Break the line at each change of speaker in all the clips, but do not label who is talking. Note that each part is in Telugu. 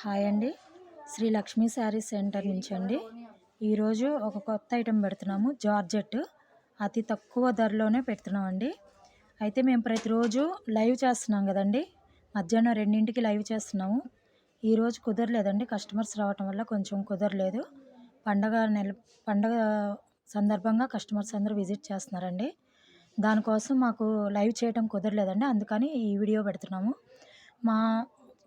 హాయ్ అండి. శ్రీ లక్ష్మీ శారీస్ సెంటర్ నుంచి అండి. ఈరోజు ఒక కొత్త ఐటెం పెడుతున్నాము జార్జెట్. అతి తక్కువ ధరలోనే పెడుతున్నామండి. అయితే మేము ప్రతిరోజు లైవ్ చేస్తున్నాం కదండి. మధ్యాహ్నం రెండింటికి లైవ్ చేస్తున్నాము. ఈరోజు కుదరలేదండి కస్టమర్స్ రావటం వల్ల కొంచెం కుదరలేదు. పండగ నెల పండగ సందర్భంగా కస్టమర్స్ అందరూ విజిట్ చేస్తున్నారండి. దానికోసం మాకు లైవ్ చేయడం కుదరలేదండి అందుకని ఈ వీడియో పెడుతున్నాము. మా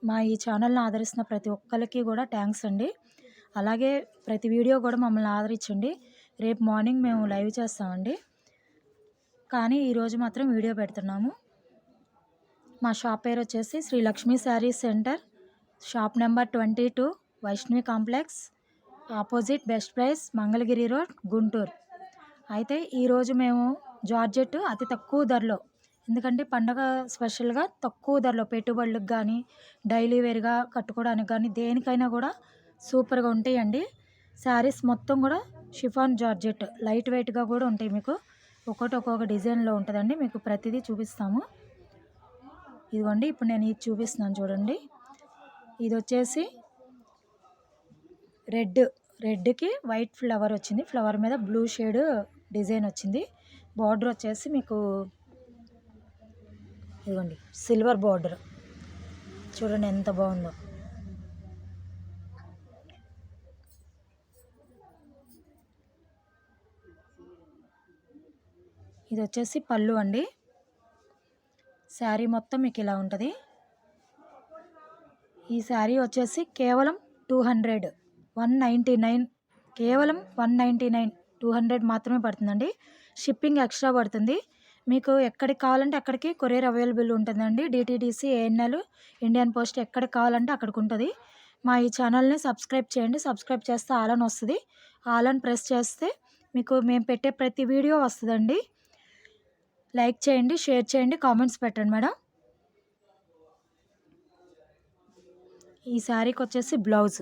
మా ఈ ఛానల్ని ఆదరిస్తున్న ప్రతి ఒక్కరికి కూడా థ్యాంక్స్ అండి. అలాగే ప్రతి వీడియో కూడా మమ్మల్ని ఆదరించండి. రేపు మార్నింగ్ మేము లైవ్ చేస్తామండి. కానీ ఈరోజు మాత్రం వీడియో పెడుతున్నాము. మా షాప్ పేరు వచ్చేసి Sri Lakshmi saree centre. Shop number twenty two Vaishnavi complex. Opposite best price Mangalagiri road Guntur. అయితే ఈరోజు మేము జార్జెట్ అతి తక్కువ ధరలో ఎందుకంటే పండగ స్పెషల్గా తక్కువ ధరలో పెట్టుబడులకు కానీ డైలీ వేర్గా కట్టుకోవడానికి కానీ దేనికైనా కూడా సూపర్గా ఉంటాయండి. శారీస్ మొత్తం కూడా షిఫాన్ జార్జెట్ లైట్ వెయిట్గా కూడా ఉంటాయి మీకు. ఒక్కొక్కటి ఒక్కొక్క డిజైన్లో ఉంటుందండి. మీకు ప్రతిదీ చూపిస్తాము. ఇదిగోండి ఇప్పుడు నేను ఇది చూపిస్తున్నాను చూడండి. ఇది వచ్చేసి రెడ్ రెడ్కి వైట్ ఫ్లవర్ వచ్చింది. ఫ్లవర్ మీద బ్లూ షేడ్ డిజైన్ వచ్చింది. బార్డర్ వచ్చేసి మీకు ఇదిగోండి సిల్వర్ బార్డర్ చూడండి ఎంత బాగుందో. ఇది వచ్చేసి పళ్ళు అండి. శారీ మొత్తం మీకు ఇలా ఉంటుంది. ఈ శారీ వచ్చేసి కేవలం two hundred one ninety nine కేవలం one ninety nine two hundred మాత్రమే పడుతుందండి. షిప్పింగ్ ఎక్స్ట్రా పడుతుంది. మీకు ఎక్కడికి కావాలంటే అక్కడికి కొరియర్ అవైలబుల్ ఉంటుందండి. డిటీడీసీ ఏఎన్ఎల్ ఇండియన్ పోస్ట్ ఎక్కడికి కావాలంటే అక్కడికి ఉంటుంది. మా ఈ ఛానల్ని సబ్స్క్రైబ్ చేయండి. సబ్స్క్రైబ్ చేస్తే ఆల్ అని వస్తుంది. ఆల్ అని ప్రెస్ చేస్తే మీకు మేము పెట్టే ప్రతి వీడియో వస్తుందండి. లైక్ చేయండి షేర్ చేయండి కామెంట్స్ పెట్టండి మేడం. ఈ శారీకి వచ్చేసి బ్లౌజ్.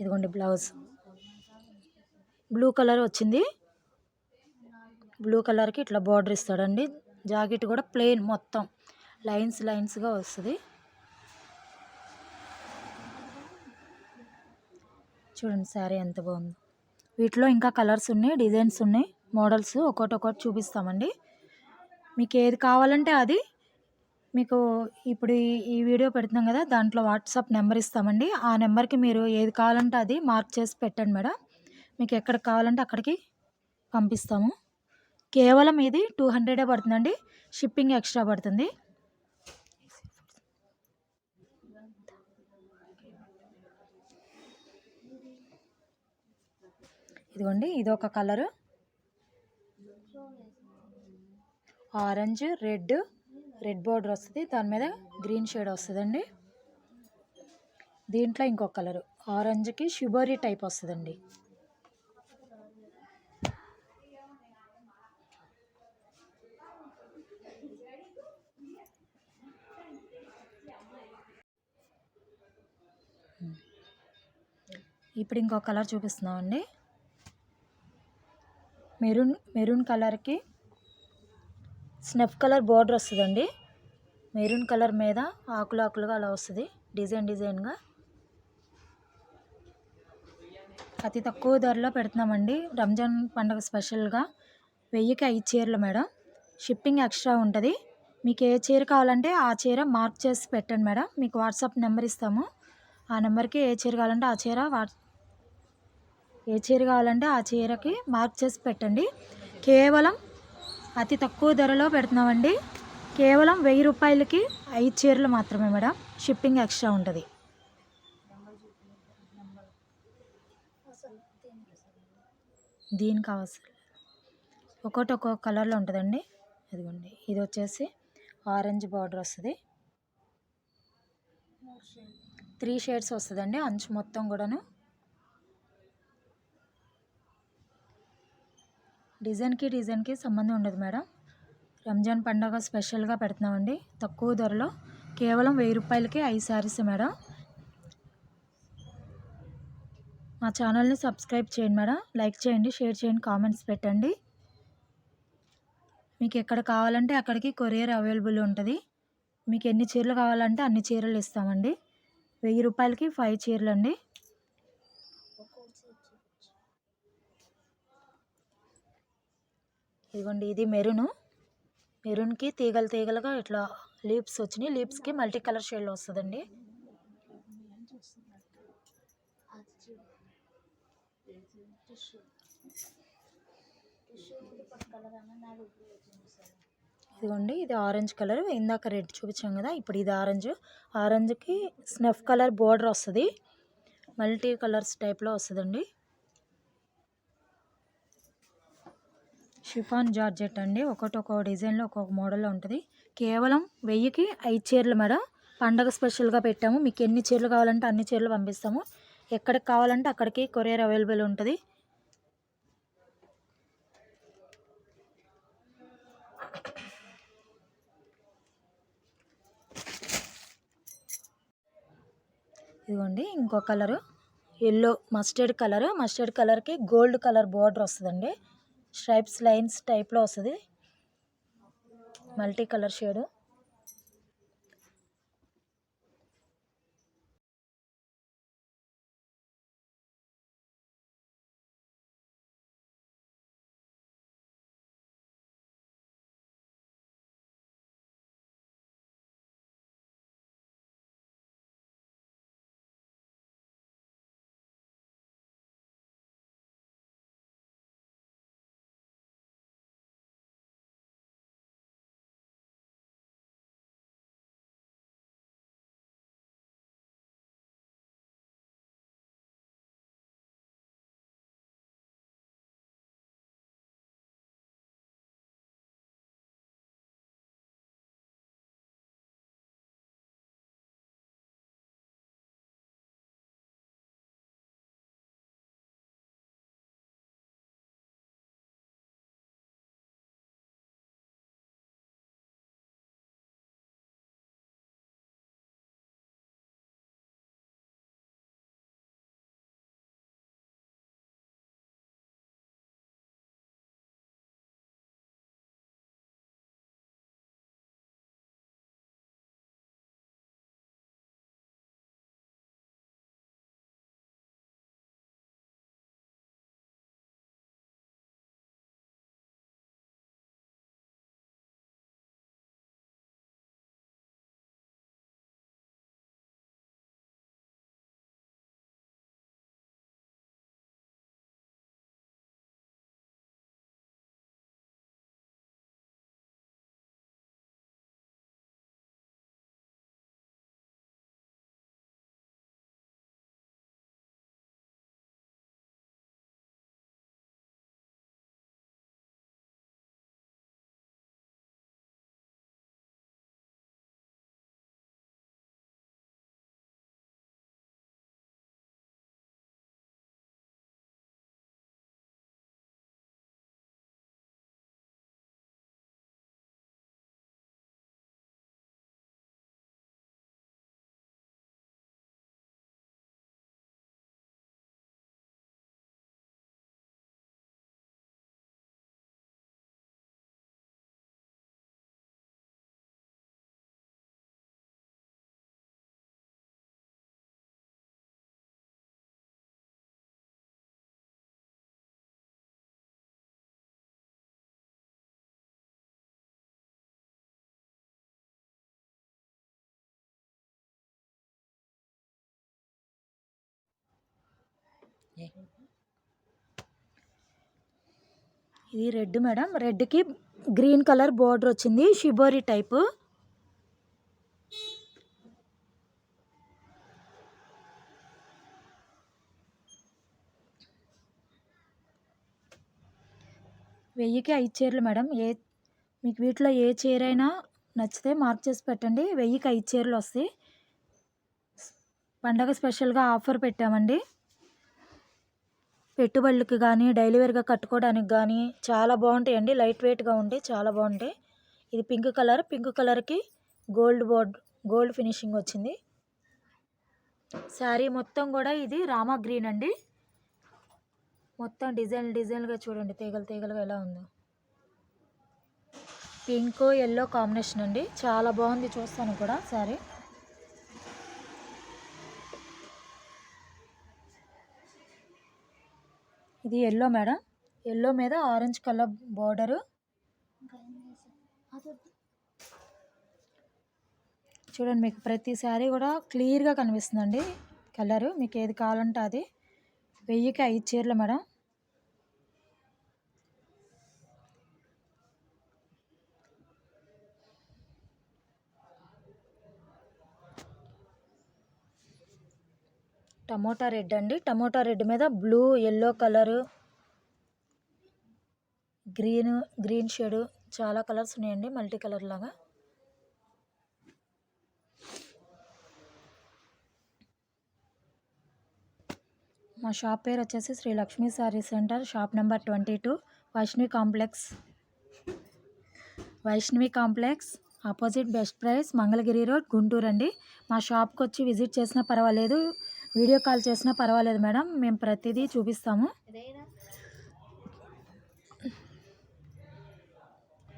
ఇదిగోండి బ్లౌజ్. బ్లూ కలర్ వచ్చింది. బ్లూ కలర్కి ఇట్లా బార్డర్ ఇస్తాడండి. జాకెట్ కూడా ప్లెయిన్ మొత్తం. లైన్స్ లైన్స్గా వస్తుంది. చూడండి శారీ ఎంత బాగుంది. వీటిలో ఇంకా కలర్స్ ఉన్నాయి డిజైన్స్ ఉన్నాయి మోడల్స్ ఒకటి ఒకటి చూపిస్తామండి. మీకు ఏది కావాలంటే అది మీకు ఇప్పుడు ఈ- వీడియో పెడుతున్నాం కదా దాంట్లో వాట్సాప్ నెంబర్ ఇస్తామండి. ఆ నెంబర్కి మీరు ఏది కావాలంటే అది మార్క్ చేసి పెట్టండి మేడం. మీకు ఎక్కడికి కావాలంటే అక్కడికి పంపిస్తాము. కేవలం ఇది టూ హండ్రెడే పడుతుందండి. షిప్పింగ్ ఎక్స్ట్రా పడుతుంది. ఇదిగోండి ఇది ఒక colour. Orange red red border వస్తుంది. దాని మీద గ్రీన్ షేడ్ వస్తుందండి. దీంట్లో ఇంకొక కలరు. ఆరెంజ్కి షుబరీ టైప్ వస్తుందండి. ఇప్పుడు ఇంకొక కలర్ చూపిస్తున్నామండి. మెరూన్ మెరూన్ కలర్కి స్నెఫ్ కలర్ బార్డర్ వస్తుందండి. మెరూన్ కలర్ మీద ఆకులు ఆకులుగా అలా వస్తుంది. డిజైన్ డిజైన్గా. అతి తక్కువ ధరలో పెడుతున్నామండి. రంజాన్ పండుగ స్పెషల్గా వెయ్యికి ఐదు చీరలు మేడం. షిప్పింగ్ ఎక్స్ట్రా ఉంటుంది. మీకు ఏ చీర కావాలంటే ఆ చీర మార్క్ చేసి పెట్టండి మేడం. మీకు వాట్సాప్ నెంబర్ ఇస్తాము. ఆ నెంబర్కి ఏ చీర కావాలంటే ఆ చీర వాట్ ఏ చీర కావాలంటే ఆ చీరకి మార్క్ చేసి పెట్టండి. కేవలం అతి తక్కువ ధరలో పెడుతున్నామండి. కేవలం వెయ్యి రూపాయలకి ఐదు చీరలు మాత్రమే మేడం. షిప్పింగ్ ఎక్స్ట్రా ఉంటుంది. దీనికి అవసరం. ఒకటి ఒక్కొక్క కలర్లో ఉంటుందండి. ఇదిగోండి ఇది వచ్చేసి ఆరెంజ్ బార్డర్ వస్తుంది. త్రీ షేడ్స్ వస్తుందండి. అంచు మొత్తం కూడాను డిజైన్కి డిజైన్కి సంబంధం ఉండదు మేడం. రంజాన్ పండగ స్పెషల్గా పెడుతున్నామండి. తక్కువ ధరలో కేవలం వెయ్యి రూపాయలకి ఐదు శారీస్ మేడం. మా ఛానల్ని సబ్స్క్రైబ్ చేయండి మేడం. లైక్ చేయండి షేర్ చేయండి కామెంట్స్ పెట్టండి. మీకు ఎక్కడ కావాలంటే అక్కడికి కొరియర్ అవైలబుల్ ఉంటుంది. మీకు ఎన్ని చీరలు కావాలంటే అన్ని చీరలు ఇస్తామండి. వెయ్యి రూపాయలకి ఫైవ్ చీరలు అండి ఇదిగోండి ఇది మెరూను. మెరూన్కి తీగలు తీగలుగా ఇట్లా లీప్స్ వచ్చినాయి. లీప్స్కి మల్టీ కలర్ షేడ్లో వస్తుందండి. ఇదిగోండి ఇది ఆరెంజ్ కలర్. ఇందాక రెడ్ చూపించాం కదా ఇప్పుడు ఇది ఆరెంజ్. ఆరెంజ్కి స్నఫ్ కలర్ బోర్డర్ వస్తుంది. మల్టీ కలర్స్ టైప్లో వస్తుందండి. షిఫాన్ జార్జెట్ అండి. ఒకటి డిజైన్లో ఒక్కొక్క మోడల్లో ఉంటుంది. కేవలం వెయ్యికి ఐదు చీరలు మేడం. పండగ స్పెషల్గా పెట్టాము. మీకు ఎన్ని చీరలు కావాలంటే అన్ని చీరలు పంపిస్తాము. ఎక్కడికి కావాలంటే అక్కడికి కొరియర్ అవైలబుల్ ఉంటుంది. ఇదిగోండి ఇంకో colour. Yellow mustard colour. Mustard కలర్కి గోల్డ్ కలర్ బోర్డర్ వస్తుందండి. స్ట్రైప్స్ లైన్స్ టైప్లో వస్తుంది. Multi colour shade. ఇది రెడ్ మేడం. రెడ్కి గ్రీన్ కలర్ బోర్డర్ వచ్చింది షిబోరి టైపు. వెయ్యికి ఐదు చీరలు మేడం. ఏ మీకు వీటిలో ఏ చీర అయినా నచ్చితే మార్క్ చేసి పెట్టండి. వెయ్యికి ఐదు చీరలు వస్తాయి. పండగ స్పెషల్గా ఆఫర్ పెట్టామండి. పెట్టుబడులకి కానీ డైలీ వేర్గా కట్టుకోవడానికి కానీ చాలా బాగుంటాయండి. లైట్ వెయిట్గా ఉంటాయి చాలా బాగుంటాయి. ఇది పింక్ కలర్. పింక్ కలర్కి గోల్డ్ బోర్డ్ గోల్డ్ ఫినిషింగ్ వచ్చింది. శారీ మొత్తం కూడా ఇది రామా గ్రీన్ అండి. మొత్తం డిజైన్ డిజైన్గా చూడండి. తీగలు తీగలుగా ఎలా ఉందో. పింక్ ఎల్లో కాంబినేషన్ అండి. చాలా బాగుంది చూస్తాను కూడా శారీ. ఇది ఎల్లో మేడం. ఎల్లో మీద ఆరెంజ్ కలర్ బార్డరు చూడండి మీకు ప్రతి శారీ కూడా క్లియర్గా కనిపిస్తుందండి. కలరు మీకు ఏది కావాలంటే అది. వెయ్యికి ఐదు చీరలు మేడం. టమోటా రెడ్ అండి. టమోటా రెడ్ మీద blue yellow colour green green shade చాలా కలర్స్ ఉన్నాయండి మల్టీ కలర్ లాగా. మా షాప్ పేరు వచ్చేసి Sri Lakshmi saree centre shop number twenty two Vaishnavi complex. Vaishnavi complex opposite best price Mangalagiri road Guntur అండి. మా షాప్కి వచ్చి విజిట్ చేసినా పర్వాలేదు. వీడియో కాల్ చేసినా పర్వాలేదు మేడం. మేము ప్రతిదీ చూపిస్తాము.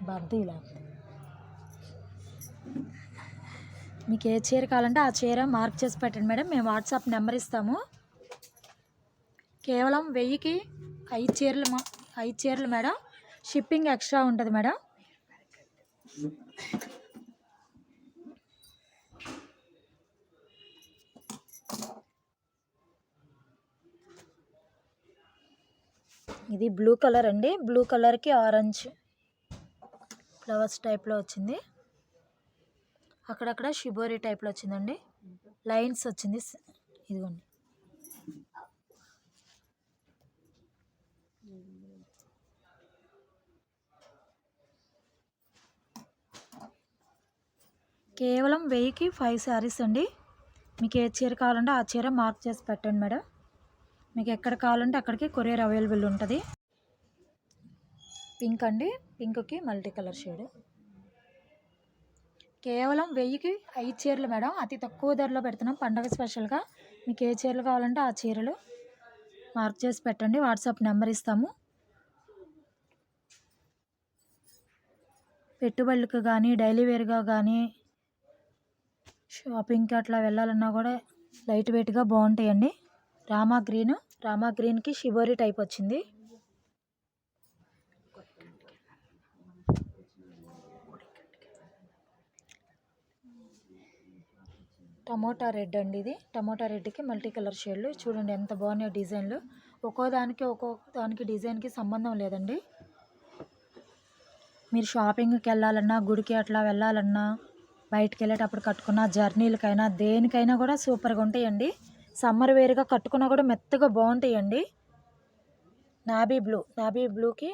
బద్దీలా మీకు ఏ చీర కావాలంటే ఆ చీర మార్క్ చేసి పెట్టండి మేడం. మేము వాట్సాప్ నెంబర్ ఇస్తాము. కేవలం వెయ్యికి ఐదు చీరలు మా ఐదు చీరలు మేడం. షిప్పింగ్ ఎక్స్ట్రా ఉంటుంది మేడం. ఇది బ్లూ కలర్ అండి. బ్లూ కలర్కి ఆరెంజ్ ఫ్లవర్స్ టైప్లో వచ్చింది. అక్కడక్కడ షిబోరి టైప్లో వచ్చిందండి. లైన్స్ వచ్చింది. ఇదిగోండి. కేవలం వెయ్యికి ఫైవ్ శారీస్ అండి. మీకు ఏ చీర కావాలంటే ఆ చీర మార్క్ చేసి పెట్టండి మేడం. మీకు ఎక్కడ కావాలంటే అక్కడికి కొరియర్ అవైలబుల్ ఉంటుంది. పింక్ అండి. పింక్కి మల్టీ కలర్ షేడ్. కేవలం వెయ్యికి ఐదు చీరలు మేడం. అతి తక్కువ ధరలో పెడుతున్నాం. పండగ స్పెషల్గా. మీకు ఏ చీరలు కావాలంటే ఆ చీరలు మార్క్ చేసి పెట్టండి. వాట్సాప్ నెంబర్ ఇస్తాము. పెట్టుబడులకు కానీ డైలీ వేర్గా కానీ షాపింగ్కి అట్లా వెళ్ళాలన్నా కూడా లైట్ వెయిట్గా బాగుంటాయండి. రామా గ్రీన్ రామా గ్రీన్కి షిబోరి టైప్ వచ్చింది. టమోటా రెడ్ అండి ఇది. టమోటా రెడ్కి మల్టీ కలర్ షేడ్లు. చూడండి ఎంత బాగున్నాయో డిజైన్లు. ఒక్కో దానికి ఒక్కో దానికి డిజైన్కి సంబంధం లేదండి. మీరు షాపింగ్కి వెళ్ళాలన్నా గుడికి అట్లా వెళ్ళాలన్నా బయటకు వెళ్ళేటప్పుడు కట్టుకున్న జర్నీలకైనా దేనికైనా కూడా సూపర్గా ఉంటాయండి. సమ్మర్ వేర్గా కట్టుకున్నా కూడా మెత్తగా బాగుంటాయండి. నాబీ బ్లూ నాబీ బ్లూకి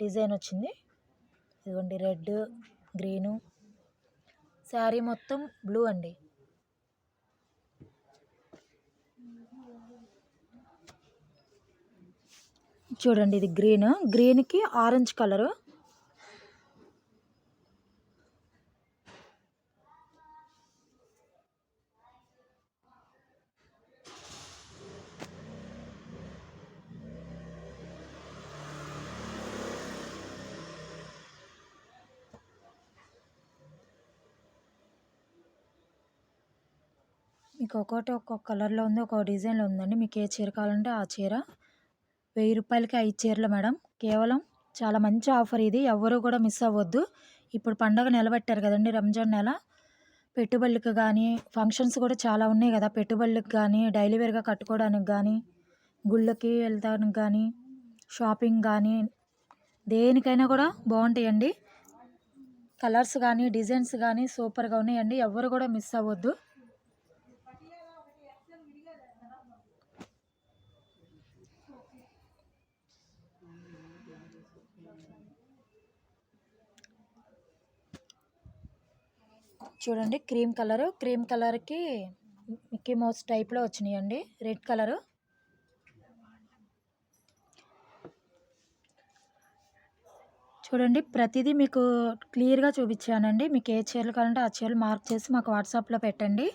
డిజైన్ వచ్చింది. ఇదిగోండి రెడ్ గ్రీను. శారీ మొత్తం బ్లూ అండి. చూడండి ఇది గ్రీన్. గ్రీన్కి ఆరెంజ్ కలరు. మీకు ఒక్కోటి ఒక్కొక్క కలర్లో ఉంది ఒక్కొక్క డిజైన్లో ఉందండి. మీకు ఏ చీర కావాలంటే ఆ చీర. వెయ్యి రూపాయలకి ఐదు చీరలు మేడం. కేవలం చాలా మంచి ఆఫర్ ఇది. ఎవరు కూడా మిస్ అవ్వద్దు. ఇప్పుడు పండగ నిలబెట్టారు కదండి రంజాన్ నెల. పెట్టుబడులకు కానీ ఫంక్షన్స్ కూడా చాలా ఉన్నాయి కదా. పెట్టుబడులకు కానీ డైలీ వేర్గా కట్టుకోవడానికి కానీ గుళ్ళకి వెళ్తానికి కానీ షాపింగ్ కానీ దేనికైనా కూడా బాగుంటాయండి. కలర్స్ కానీ డిజైన్స్ కానీ సూపర్గా ఉన్నాయండి. ఎవరు కూడా మిస్ అవ్వద్దు. చూడండి క్రీమ్ కలరు. క్రీమ్ కలర్కి మిక్కీ మౌస్ టైప్లో వచ్చినాయండి. Red colour. చూడండి ప్రతిదీ మీకు క్లియర్గా చూపించానండి. మీకు ఏ చీరలు కావాలంటే ఆ చీరలు మార్క్ చేసి మాకు వాట్సాప్లో పెట్టండి.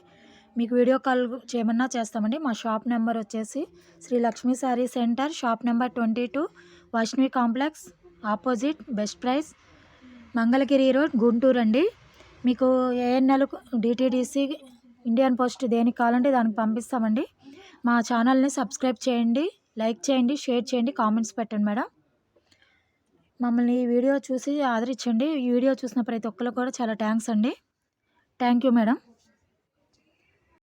మీకు వీడియో కాల్ చేయమన్నా చేస్తామండి. మా షాప్ నెంబర్ వచ్చేసి Sri Lakshmi saree centre shop number twenty two Vaishnavi complex opposite best price Mangalagiri road Guntur అండి మీకు ఏఎన్ఎల్ డిటీడీసీ ఇండియన్ పోస్ట్ దేనికి కావాలంటే దానికి పంపిస్తామండి. మా ఛానల్ని సబ్స్క్రైబ్ చేయండి లైక్ చేయండి షేర్ చేయండి కామెంట్స్ పెట్టండి మేడం. మమ్మల్ని ఈ వీడియో చూసి ఆదరించండి. ఈ వీడియో చూసిన ప్రతి ఒక్కరు కూడా చాలా థ్యాంక్స్ అండి. Thank you madam.